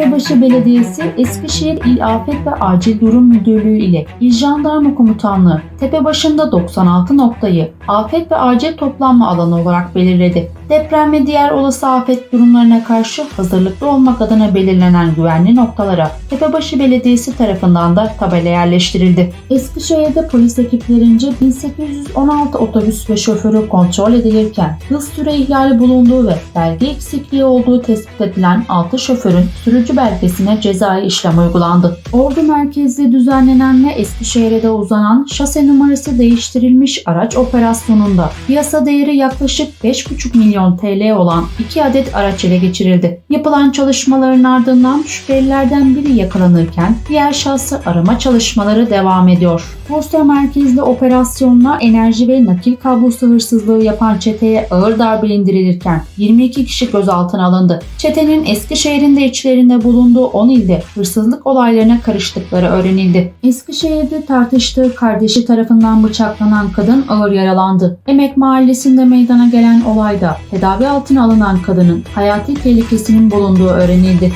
Tepebaşı Belediyesi, Eskişehir İl Afet ve Acil Durum Müdürlüğü ile İl Jandarma Komutanlığı Tepebaşı'nda 96 noktayı afet ve acil toplanma alanı olarak belirledi. Deprem ve diğer olası afet durumlarına karşı hazırlıklı olmak adına belirlenen güvenli noktalara Tepebaşı Belediyesi tarafından da tabela yerleştirildi. Eskişehir'de polis ekiplerince 1816 otobüs ve şoförü kontrol edilirken hız süre ihlali bulunduğu ve belge eksikliği olduğu tespit edilen 6 şoförün sürücü belgesine cezai işlem uygulandı. Ordu merkezli düzenlenen ve Eskişehir'e de uzanan şase numarası değiştirilmiş araç operasyonunda piyasa değeri yaklaşık 5,5 milyon TL olan 2 adet araç ele geçirildi. Yapılan çalışmaların ardından şüphelilerden biri yakalanırken diğer şahsı arama çalışmaları devam ediyor. Bursa merkezli operasyonla enerji ve nakil kablosu hırsızlığı yapan çeteye ağır darbe indirilirken 22 kişi gözaltına alındı. Çetenin Eskişehir'in de içlerinde bulunduğu 10 ilde hırsızlık olaylarına karıştıkları öğrenildi. Eskişehir'de tartıştığı kardeşi tarafından bıçaklanan kadın ağır yaralandı. Emek Mahallesi'nde meydana gelen olayda tedavi altına alınan kadının hayati tehlikesinin bulunduğu öğrenildi.